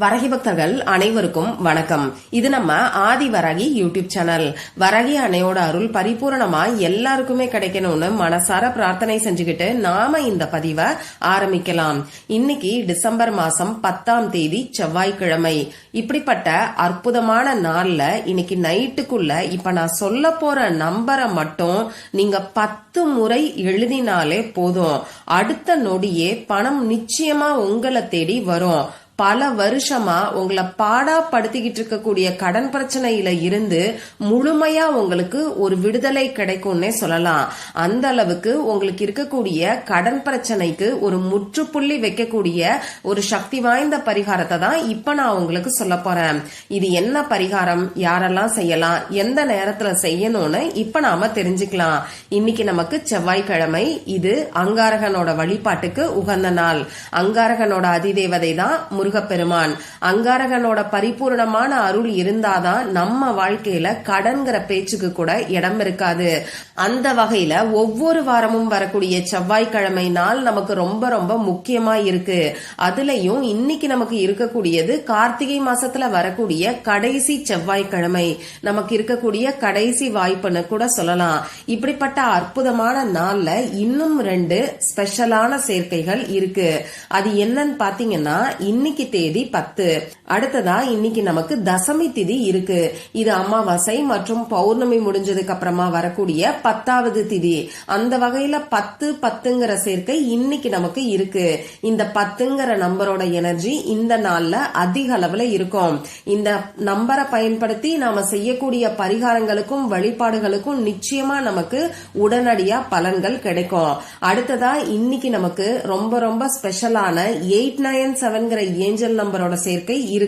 வரகி பக்தர்கள் அனைவருக்கும் வணக்கம். இது நம்ம ஆதி வரகி யூடியூப் சேனல். வரகி அணையோட அருள் பரிபூரணமா எல்லாருக்குமே கிடைக்கணும்னு மனசார பிரார்த்தனை செஞ்சுக்கிட்டு நாம இந்த பதிவை ஆரம்பிக்கலாம். இன்னைக்கு டிசம்பர் மாசம் பத்தாம் தேதி செவ்வாய்க்கிழமை. இப்படிப்பட்ட அற்புதமான நாள்ல இன்னைக்கு நைட்டுக்குள்ள இப்ப நான் சொல்ல போற நம்பரை மட்டும் நீங்க பத்து முறை எழுதினாலே போதும். அடுத்த நொடியே பணம் நிச்சயமா உங்களை தேடி வரும். பல வருஷமா உங்களை பாடாப்படுத்திக்கிட்டு இருக்கக்கூடிய கடன் பிரச்சனையில இருந்து முழுமையா உங்களுக்கு ஒரு விடுதலை கிடைக்கும்னே சொல்லலாம். அந்த அளவுக்கு உங்களுக்கு இருக்கக்கூடிய கடன் பிரச்சனைக்கு ஒரு முற்றுப்புள்ளி வைக்கக்கூடிய ஒரு சக்தி வாய்ந்த பரிகாரத்தை தான் இப்ப நான் உங்களுக்கு சொல்ல போறேன். இது என்ன பரிகாரம்? யாரெல்லாம் செய்யலாம்? எந்த நேரத்துல செய்யணும்னு இப்ப நாம தெரிஞ்சுக்கலாம். இன்னைக்கு நமக்கு செவ்வாய்க்கிழமை. இது அங்காரகனோட வழிபாட்டுக்கு உகந்த நாள். அங்காரகனோட அதிதேவதை தான் முருகப்பெருமான். அங்காரகனோட பரிபூர்ணமான அருள் இருந்தாதான் நம்ம வாழ்க்கையில கடன்கிற பேச்சுக்கு கூட இடம் இருக்காது. அந்த வகையில ஒவ்வொரு வாரமும் வரக்கூடிய செவ்வாய்க்கிழமை நாள் நமக்கு ரொம்ப ரொம்ப முக்கியமா இருக்கு. அதுலயும் இன்னைக்கு நமக்கு இருக்கக்கூடியது கார்த்திகை மாசத்துல வரக்கூடிய கடைசி செவ்வாய்க்கிழமை. நமக்கு இருக்கக்கூடிய கடைசி வாய்ப்புன்னு கூட சொல்லலாம். இப்படிப்பட்ட அற்புதமான நாள்ல இன்னும் ரெண்டு ஸ்பெஷலான சேர்க்கைகள் இருக்கு. அது என்னன்னு பாத்தீங்கன்னா இன்னைக்கு தேதி பத்து. அடுத்ததா இன்னைக்கு நமக்கு தசமி திதி இருக்கு. இது அமாவாசை மற்றும் பௌர்ணமி முடிஞ்சதுக்கு அப்புறமா வரக்கூடிய பத்தாவது திதி. அந்த வகையில பத்து பத்துங்கிற சேர்க்கை இன்னைக்கு நமக்கு இருக்கு. இந்த பத்துங்கிற நம்பரோட எனர்ஜி இந்த நாள்ல அதிக அளவுல இருக்கும். இந்த நம்பரை பயன்படுத்தி நாம செய்யக்கூடிய பரிகாரங்களுக்கும் வழிபாடுகளுக்கும் நிச்சயமா நமக்கு உடனடியா பலன்கள் கிடைக்கும். அடுத்ததா இன்னைக்கு நமக்கு ரொம்ப ரொம்ப ஸ்பெஷலான எயிட் நைன் செவன்கிற ஏஞ்சல் நம்பரோட சேர்க்கை இருக்கு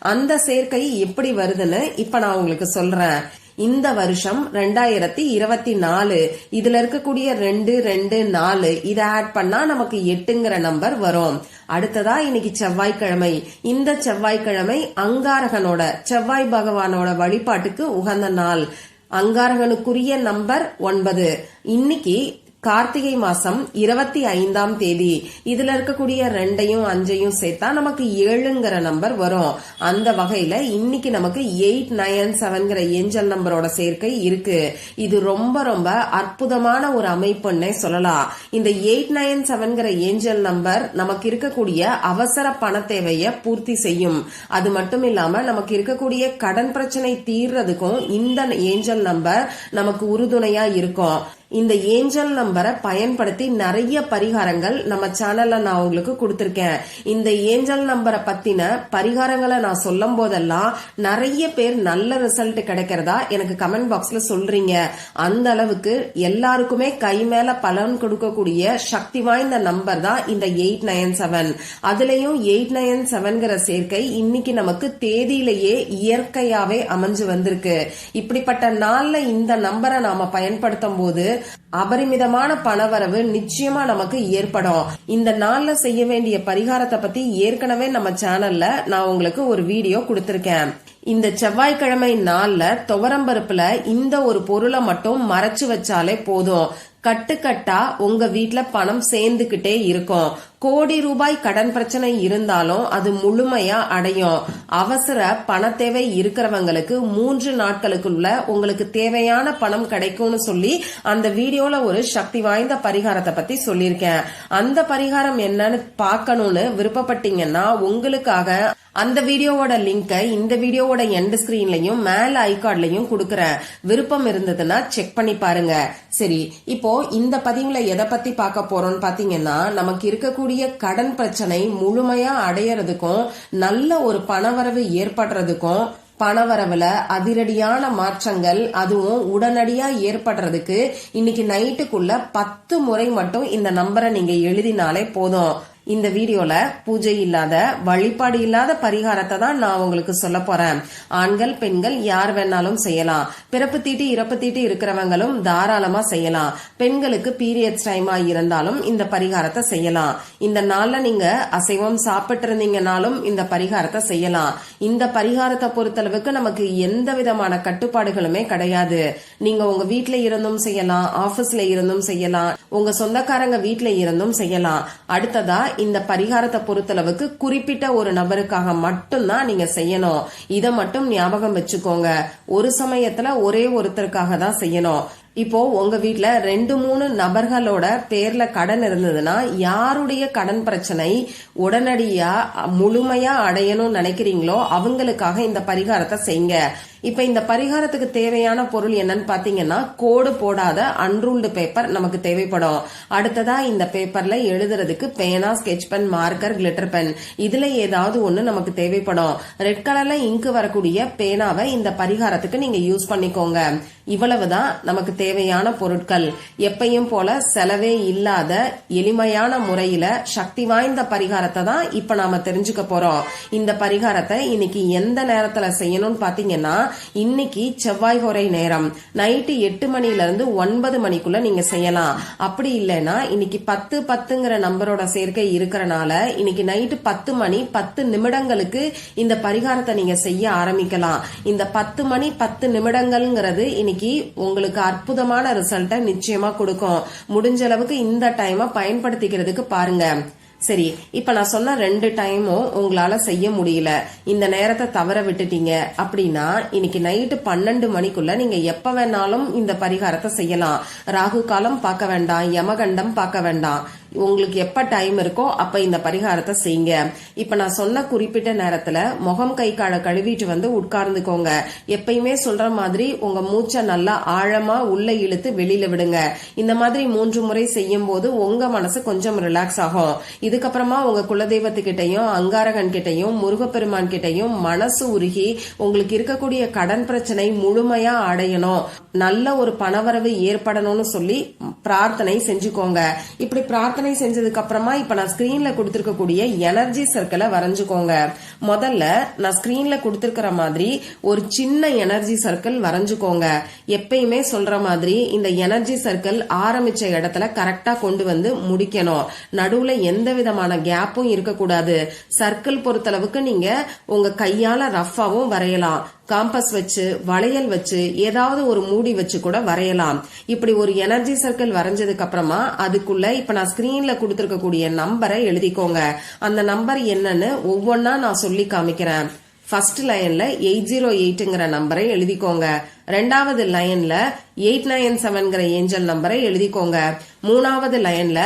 அந்த சேர்க்கை எப்படி வருதுன்னு இப்ப நான் உங்களுக்கு சொல்றேன். இந்த வருஷம் ரெண்டாயிரத்தி இருபத்தி நாலு இதுல இருக்கக்கூடிய ரெண்டு ரெண்டு நாலு இதை ஆட் பண்ணா நமக்கு எட்டுங்கிற நம்பர் வரும். அடுத்ததா இன்னைக்கு செவ்வாய்க்கிழமை. இந்த செவ்வாய்க்கிழமை அங்காரகனோட செவ்வாய் பகவானோட வழிபாட்டுக்கு உகந்த நாள். அங்காரகனுக்குரிய நம்பர் ஒன்பது. இன்னைக்கு கார்த்திகை மாசம் இருபத்தி ஐந்தாம் தேதி. இதுல இருக்கக்கூடிய ரெண்டையும் அஞ்சையும் சேர்த்தா நமக்கு ஏழுங்கிற நம்பர் வரும். அந்த வகையில இன்னைக்கு நமக்கு எயிட் நயன் செவன்கிற ஏஞ்சல் நம்பரோட சேர்க்கை இருக்கு. இது ரொம்ப ரொம்ப அற்புதமான ஒரு அமைப்புன்னே சொல்லலாம். இந்த எயிட் நயன் செவன்கிற ஏஞ்சல் நம்பர் நமக்கு இருக்கக்கூடிய அவசர பண தேவையை பூர்த்தி செய்யும். அது மட்டும் இல்லாம நமக்கு இருக்கக்கூடிய கடன் பிரச்சனை தீர்றதுக்கும் இந்த ஏஞ்சல் நம்பர் நமக்கு உறுதுணையா இருக்கும். இந்த ஏஞ்சல் நம்பரை பயன்படுத்தி நிறைய பரிகாரங்கள் நம்ம சேனல்ல நான் உங்களுக்கு கொடுத்துருக்கேன். இந்த ஏஞ்சல் நம்பரை பத்தின பரிகாரங்களை நான் சொல்லும் போதெல்லாம் நிறைய பேர் நல்ல ரிசல்ட் கிடைக்கிறதா எனக்கு கமெண்ட் பாக்ஸ்ல சொல்றீங்க. அந்த அளவுக்கு எல்லாருக்குமே கை மேல பலன் கொடுக்கக்கூடிய சக்தி வாய்ந்த நம்பர் தான் இந்த எயிட் நயன் செவன். அதுலயும் எயிட் நயன் செவன்கிற சேர்க்கை இன்னைக்கு நமக்கு தேதியிலேயே இயற்கையாவே அமைஞ்சு வந்திருக்கு. இப்படிப்பட்ட நாள்ல இந்த நம்பரை நாம பயன்படுத்தும் போது அபரிமிதமான பணவரவு நிச்சயமா நமக்கு ஏற்படும். இந்த நாள்ல செய்ய வேண்டிய பரிகாரத்தை பத்தி ஏற்கனவே நம்ம சேனல்ல நான் உங்களுக்கு ஒரு வீடியோ கொடுத்திருக்கேன். இந்த செவ்வாய்க்கிழமை நாள்ல துவரம்பருப்புல இந்த ஒரு பொருளை மட்டும் மறைச்சு வச்சாலே போதும். கட்டுக்கட்டா உங்க வீட்டுல பணம் சேர்ந்துகிட்டே இருக்கும். கோடி ரூபாய் கடன் பிரச்சனை இருந்தாலும் அது முழுமையா அடையும். அவசர பண தேவை இருக்கிறவங்களுக்கு மூன்று நாட்களுக்குள்ள உங்களுக்கு தேவையான பணம் கிடைக்கும்னு சொல்லி அந்த வீடியோல ஒரு சக்தி வாய்ந்த பரிகாரத்தை பத்தி சொல்லியிருக்கேன். அந்த பரிகாரம் என்னன்னு பார்க்கணும்னு விருப்பப்பட்டீங்கன்னா உங்களுக்காக அந்த வீடியோவோட லிங்கை இந்த வீடியோவோட எண்ட் ஸ்கிரீன்லயும் மேல ஐகார்ட்லயும் கொடுக்கறேன். விருப்பம் இருந்ததுன்னா செக் பண்ணி பாருங்க. சரி இப்போ இந்த பதிவுல எதை பத்தி பார்க்க போறோம்னு பாத்தீங்கன்னா நமக்கு இருக்கக்கூடிய கடன் பிரச்சனை முழுமையா அடையறதுக்கும் நல்ல ஒரு பணவரவு ஏற்படுறதுக்கும் பணவரவுல அதிரடியான மாற்றங்கள் அதுவும் உடனடியா ஏற்படுறதுக்கு இன்னைக்கு நைட்டுக்குள்ள பத்து முறை மட்டும் இந்த நம்பரை நீங்க எழுதினாலே போதும். இந்த வீடியோல பூஜை இல்லாத வழிபாடு இல்லாத பரிகாரத்தை தான் நான் உங்களுக்கு சொல்ல போறேன். ஆண்கள் பெண்கள் யார் வேணாலும் செய்யலாம். பிறப்பு தீட்டு இறப்பு தீட்டு இருக்கிறவங்களும் தாராளமா செய்யலாம். பெண்களுக்கு பீரியட்ஸ் டைமா இருந்தாலும் இந்த பரிகாரத்தை செய்யலாம். இந்த நாள்ல நீங்க அசைவம் சாப்பிட்டு இருந்தீங்கனாலும் இந்த பரிகாரத்தை செய்யலாம். இந்த பரிகாரத்தை பொறுத்தளவுக்கு நமக்கு எந்த விதமான கட்டுப்பாடுகளுமே கிடையாது. நீங்க உங்க வீட்டுல இருந்தும் செய்யலாம் ஆபீஸ்ல இருந்தும் செய்யலாம். உங்க சொந்தக்காரங்க வீட்டுல இருந்தும் செய்யலாம். அடுத்ததா இந்த பரிகாரத்தை பொறுத்தளவுக்கு குறிப்பிட்ட ஒரு நபருக்காக மட்டும்தான் நீங்க செய்யணும். இதை மட்டும் ஞாபகம் வச்சுக்கோங்க. ஒரு சமயத்துல ஒரே ஒருத்தருக்காக தான் செய்யணும். இப்போ உங்க வீட்டுல ரெண்டு மூணு நபர்களோட பேர்ல கடன் இருந்ததுன்னா யாருடைய கடன் பிரச்சனை உடனடியா முழுமையா அடையணும்னு நினைக்கிறீங்களோ அவங்களுக்காக இந்த பரிகாரத்தை செய்யுங்க. இப்ப இந்த பரிகாரத்துக்கு தேவையான பொருள் என்னன்னு பாத்தீங்கன்னா கோடு போடாத அன்ரூல்டு பேப்பர் நமக்கு தேவைப்படும். அடுத்ததா இந்த பேப்பர்ல எழுதுறதுக்கு பேனா sketch pen marker glitter pen இதுல ஏதாவது ஒன்று நமக்கு தேவைப்படும். ரெட் கலர்ல இங்கு வரக்கூடிய பேனாவை இந்த பரிகாரத்துக்கு நீங்க யூஸ் பண்ணிக்கோங்க. இவ்வளவுதான் நமக்கு தேவையான பொருட்கள். எப்பையும் போல செலவே இல்லாத எளிமையான முறையில சக்தி வாய்ந்த பரிகாரத்தை தான் இப்ப நாம தெரிஞ்சுக்க போறோம். இந்த பரிகாரத்தை இன்னைக்கு எந்த நேரத்துல செய்யணும்னு பாத்தீங்கன்னா இன்னைக்கு செவ்வாய் ஹோரை நேரம். நைட்டு எட்டு மணில இருந்து ஒன்பது மணிக்குள்ள நீங்க செய்யலாம். அப்படி இல்லைன்னா இன்னைக்கு பத்து பத்துங்கிற நம்பரோட சேர்க்கை இருக்கிறனால இன்னைக்கு நைட்டு பத்து மணி பத்து நிமிடங்களுக்கு இந்த பரிகாரத்தை நீங்க செய்ய ஆரம்பிக்கலாம். இந்த பத்து மணி பத்து நிமிடங்கள்ங்கிறது இன்னைக்கு உங்களுக்கு அற்புதமான ரிசல்ட்டை நிச்சயமா கொடுக்கும். முடிஞ்ச அளவுக்கு இந்த டைமை பயன்படுத்திக்கிறதுக்கு பாருங்க. சரி இப்ப நான் சொன்ன ரெண்டு டைமும் உங்களால செய்ய முடியல. இந்த நேரத்தை தவற விட்டுட்டீங்க அப்படின்னா இன்னைக்கு நைட்டு பன்னெண்டு மணிக்குள்ள நீங்க எப்ப வேணாலும் இந்த பரிகாரத்தை செய்யலாம். ராகு காலம் பார்க்க வேண்டாம் யமகண்டம் பார்க்க வேண்டாம். உங்களுக்கு எப்ப டைம் இருக்கோ அப்ப இந்த பரிகாரத்தை செய்யுங்க. இப்ப நான் சொன்ன குறிப்பிட்ட நேரத்துல முகம் கை காலை கழுவிட்டு வந்து உட்கார்ந்துக்கோங்க. எப்பயுமே சொல்ற மாதிரி உங்க மூச்சை நல்லா ஆழமா உள்ள இழுத்து வெளியில விடுங்க. இந்த மாதிரி மூன்று முறை செய்யும் போது உங்க மனசு கொஞ்சம் ரிலாக்ஸ் ஆகும். இதுக்கப்புறமா உங்க குலதெய்வத்துக்கிட்டையும் அங்காரகன் கிட்டையும் முருகப்பெருமான் கிட்டையும் மனசு உருகி உங்களுக்கு இருக்கக்கூடிய கடன் பிரச்சனை முழுமையா அடையணும். நல்ல ஒரு பணவரவு ஏற்படணும்னு சொல்லி பிரார்த்தனை செஞ்சுக்கோங்க. இப்படி பிரார்த்தனை செஞ்சதுக்கு அப்புறமா இப்ப நான் ஸ்கிரீன்ல கொடுத்திருக்கக்கூடிய எனர்ஜி சர்க்கிளை வரைஞ்சுக்கோங்க. முதல்ல நான் ஸ்கிரீன்ல கொடுத்துருக்கிற மாதிரி ஒரு சின்ன எனர்ஜி சர்க்கிள் வரைஞ்சுக்கோங்க. எப்பயுமே சொல்ற மாதிரி இந்த எனர்ஜி சர்க்கிள் ஆரம்பிச்ச இடத்துல கரெக்டா கொண்டு வந்து முடிக்கணும். நடுவுல எந்த விதமான கேப்பும் இருக்கக்கூடாது. சர்க்கிள் பொறுத்தளவுக்கு நீங்க உங்க கையால ரஃபாவும் வரையலாம். காம்பஸ் வச்சு வளையல் வச்சு ஏதாவது ஒரு மூடி வச்சு கூட வரையலாம். இப்படி ஒரு எனர்ஜி சர்க்கிள் வரைஞ்சதுக்கு அப்புறமா அதுக்குள்ள இப்ப நான் ஸ்கிரீன்ல கொடுத்துருக்கக்கூடிய நம்பரை எழுதிக்கோங்க. அந்த நம்பர் என்னன்னு ஒவ்வொன்னா நான் சொல்லி காமிக்கிறேன். ஃபர்ஸ்ட் லைன்ல எயிட் ஜீரோ எயிட்ங்கிற நம்பரை எழுதிக்கோங்க. ரெண்டாவது லைன்ல எயிட் நைன் செவன்கிற ஏஞ்சல் நம்பரை எழுதிக்கோங்க. மூணாவது லைன்ல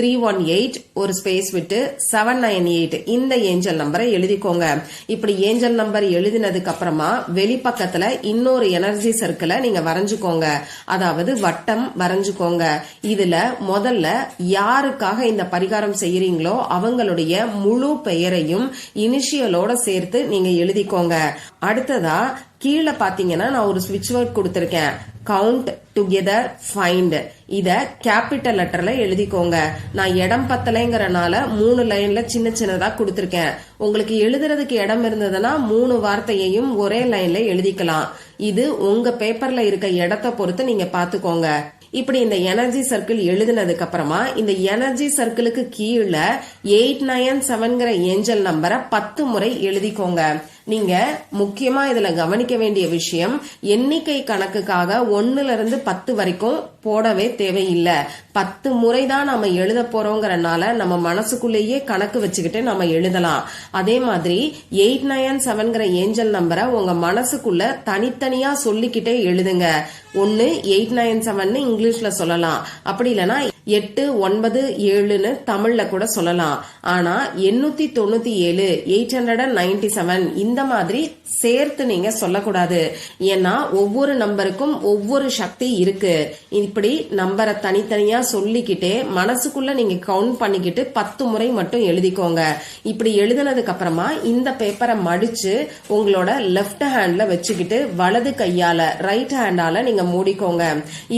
த்ரீ ஒன் எயிட் ஒரு ஸ்பேஸ் விட்டு செவன் நைன் எயிட் இந்த ஏஞ்சல் நம்பரை எழுதிக்கோங்க. இப்படி ஏஞ்சல் நம்பர் எழுதினதுக்கு அப்புறமா வெளிப்பக்கத்துல இன்னொரு எனர்ஜி சர்க்கிளை நீங்க வரைஞ்சுக்கோங்க. அதாவது வட்டம் வரைஞ்சுக்கோங்க. இதுல முதல்ல யாருக்காக இந்த பரிகாரம் செய்யறீங்களோ அவங்களுடைய முழு பெயரையும் இனிஷியலோட சேர்த்து நீங்க எழுதிக்கோங்க. அடுத்ததா கீழே பாத்தீங்கன்னா நான் ஒரு சுவிட்ச் வேர்ட் கொடுத்திருக்கேன். கவுண்ட் டுகெதர் ஃபைண்ட் இத கேபிட்டல் லெட்டர்ல எழுதிக்கோங்க. நான் இடம் பத்தலைங்கிறனால மூணு லைன்ல சின்ன சின்னதா கொடுத்துருக்கேன். உங்களுக்கு எழுதுறதுக்கு இடம் இருந்ததுன்னா மூணு வார்த்தையையும் ஒரே லைன்ல எழுதிக்கலாம். இது உங்க பேப்பர்ல இருக்க இடத்த பொறுத்து நீங்க பாத்துக்கோங்க. இப்படி இந்த எனர்ஜி சர்க்கிள் எழுதினதுக்கு அப்புறமா இந்த எனர்ஜி சர்க்கிளுக்கு கீழே எயிட் நயன் செவன்கிற ஏஞ்சல் நம்பரை பத்து முறை எழுதிக்கோங்க. நீங்க முக்கியமா இதுல கவனிக்க வேண்டிய விஷயம் எண்ணிக்கை கணக்குக்காக ஒன்னுல இருந்து பத்து வரைக்கும் போடவே தேவையில்லை. பத்து முறை தான் நம்ம எழுத போறோங்கிறனால நம்ம மனசுக்குள்ளேயே கணக்கு வச்சுக்கிட்டு நம்ம எழுதலாம். அதே மாதிரி எயிட் நயன் செவன்கிற ஏஞ்சல் நம்பரை உங்க மனசுக்குள்ள தனித்தனியா சொல்லிக்கிட்டே எழுதுங்க. ஒன்னு எயிட் நயன் செவன் இங்கிலீஷ்ல சொல்லலாம். அப்படி இல்லைன்னா எட்டு ஒன்பது ஏழுன்னு தமிழ்ல கூட சொல்லலாம். ஆனா எண்ணூத்தி தொண்ணூத்தி ஏழு eight hundred and ninety seven இந்த மாதிரி சேர்த்து நீங்க சொல்லக்கூடாது. ஏன்னா ஒவ்வொரு நம்பருக்கும் ஒவ்வொரு சக்தி இருக்கு. இப்படி நம்பரை தனித்தனியா சொல்லிக்கிட்டே மனசுக்குள்ள நீங்க கவுண்ட் பண்ணிக்கிட்டு பத்து முறை மட்டும் எழுதிக்கோங்க. இப்படி எழுதினதுக்கு அப்புறமா இந்த பேப்பரை மடிச்சு உங்களோட லெஃப்ட் ஹேண்ட்ல வச்சுக்கிட்டு வலது கையால ரைட் ஹேண்டால நீங்க மூடிக்கோங்க.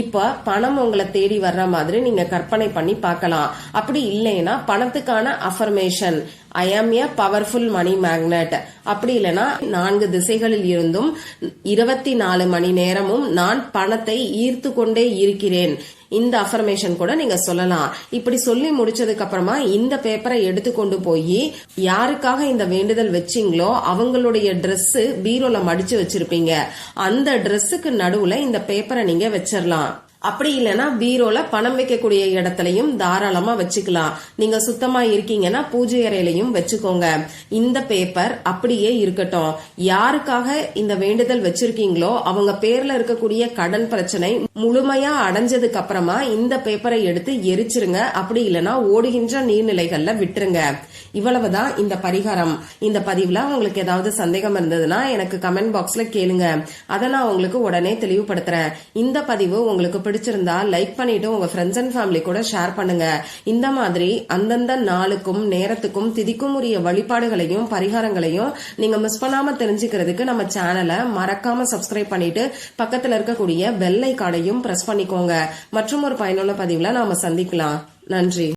இப்ப பணம் உங்களை தேடி வர்ற மாதிரி நீங்க கற்பனை பண்ணி பார்க்கலாம். அப்படி இல்லைன்னா பணத்துக்கான அஃபர்மேஷன் ஐ ஆம் ஏ பவர்ஃபுல் மணி மேக்னெட் அப்படி இல்லைன்னா நான்கு திசைகளில் இருந்தும் இருபத்தி நாலு மணி நேரமும் நான் பணத்தை ஈர்த்து கொண்டே இருக்கிறேன். இந்த அஃபர்மேஷன் கூட நீங்க சொல்லலாம். இப்படி சொல்லி முடிச்சதுக்கு அப்புறமா இந்த பேப்பரை எடுத்து கொண்டு போய் யாருக்காக இந்த வேண்டுதல் வச்சீங்களோ அவங்களுடைய ட்ரெஸ் பீரோல மடிச்சு வச்சிருப்பீங்க. அந்த ட்ரெஸ்ஸுக்கு நடுவுல இந்த பேப்பரை நீங்க வச்சிடலாம் அப்படி இல்லைன்னா பீரோல பணம் வைக்கக்கூடிய இடத்துலயும் தாராளமா வச்சுக்கலாம். நீங்க சுத்தமா இருக்கீங்கன்னா பூஜை அறையிலையும் வச்சுக்கோங்க. இந்த பேப்பர் அப்படியே இருக்கட்டும். யாருக்காக இந்த வேண்டுதல் வச்சிருக்கீங்களோ அவங்க பேர்ல இருக்கக்கூடிய கடன் பிரச்சனை முழுமையா அடைஞ்சதுக்கு அப்புறமா இந்த பேப்பரை எடுத்து எரிச்சிருங்க. அப்படி இல்லைன்னா ஓடுகின்ற நீர்நிலைகள்ல விட்டுருங்க. இவ்வளவுதான் இந்த பரிகாரம். இந்த பதிவுல உங்களுக்கு ஏதாவது சந்தேகம் இருந்ததுன்னா எனக்கு கமெண்ட் பாக்ஸ்ல கேளுங்க. அதை நான் உங்களுக்கு உடனே தெளிவுபடுத்துறேன். இந்த பதிவு உங்களுக்கு பிடிச்சிருந்தா லைக் பண்ணிட்டு உங்க ஃப்ரெண்ட்ஸ் அண்ட் ஃபேமிலி கூட ஷேர் பண்ணுங்க. இந்த மாதிரி அந்தந்த நாளுக்கும் நேரத்துக்கும் திதிக்கும் உரிய வழிபாடுகளையும் பரிகாரங்களையும் நீங்க மிஸ் பண்ணாம தெரிஞ்சுக்கிறதுக்கு நம்ம சேனலை மறக்காம சப்ஸ்கிரைப் பண்ணிட்டு பக்கத்துல இருக்கக்கூடிய பெல் ஐக்கானையும் பிரஸ் பண்ணிக்கோங்க. மற்றும் ஒரு பயனுள்ள பதிவுல நாம சந்திக்கலாம். நன்றி.